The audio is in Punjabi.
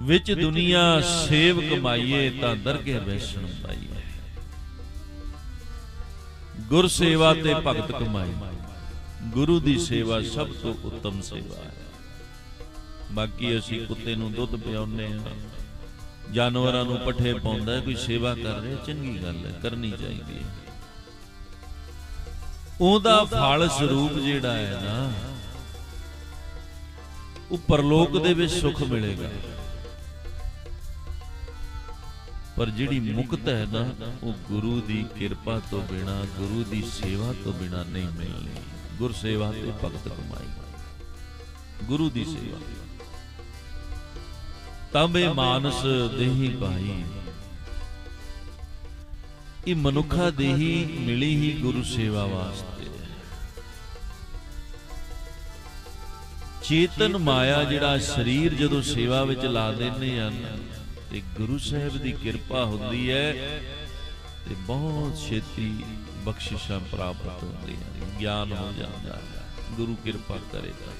ਵਿੱਚ ਦੁਨੀਆ ਸੇਵ ਕਮਾਈਏ ਤਾਂ ਦਰਗੇ ਵੈਸਣ ਪਾਈਏ। ਗੁਰ ਸੇਵਾ ਤੇ ਭਗਤ ਕਮਾਈ। ਗੁਰੂ ਦੀ ਸੇਵਾ ਸਭ ਤੋਂ ਉੱਤਮ ਸੇਵਾ ਹੈ। ਬਾਕੀ ਅਸੀਂ ਕੁੱਤੇ ਨੂੰ ਦੁੱਧ ਪਿਆਉਂਦੇ ਹਾਂ। ਜਾਨਵਰਾਂ ਨੂੰ ਪੱਠੇ ਪਾਉਂਦਾ ਕੋਈ ਸੇਵਾ ਕਰ ਰਿਹਾ ਚੰਗੀ ਗੱਲ ਹੈ ਕਰਨੀ ਚਾਹੀਦੀ ਹੈ। ਉਹਦਾ ਫਲ ਸਰੂਪ ਜਿਹੜਾ ਹੈ ਨਾ ਉਹ ਪਰਲੋਕ ਦੇ ਵਿੱਚ ਸੁਖ ਮਿਲੇਗਾ। ਪਰ ਜਿਹੜੀ ਮੁਕਤ ਹੈ ਨਾ, ਉਹ ਗੁਰੂ ਦੀ ਕਿਰਪਾ ਤੋਂ ਬਿਨਾ, ਗੁਰੂ ਦੀ ਸੇਵਾ ਤੋਂ ਬਿਨਾ ਨਹੀਂ ਮਿਲਣੀ। ਗੁਰ ਸੇਵਾ ਤੇ ਭਗਤ ਕਮਾਈ। ਗੁਰੂ ਦੀ ਸੇਵਾ। ਤਬੇ ਮਾਨਸ ਦੇਹੀ ਭਾਈ। ਇਹ ਮਨੁੱਖਾ ਦੇਹੀ ਮਿਲੀ ਹੀ ਗੁਰੂ ਸੇਵਾ ਵਾਸਤੇ। ਚੇਤਨ ਮਾਇਆ ਜਿਹੜਾ ਸਰੀਰ ਜਦੋਂ ਸੇਵਾ ਵਿੱਚ ਲਾ ਦਿੰਨੇ ਆ ਤੇ ਗੁਰੂ ਸਾਹਿਬ ਦੀ ਕਿਰਪਾ ਹੁੰਦੀ ਹੈ ਤੇ ਬਹੁਤ ਛੇਤੀ ਬਖਸ਼ਿਸ਼ਾਂ ਪ੍ਰਾਪਤ ਹੁੰਦੀਆਂ ਨੇ, ਗਿਆਨ ਹੋ ਜਾਂਦਾ ਗੁਰੂ ਕਿਰਪਾ ਕਰੇਗਾ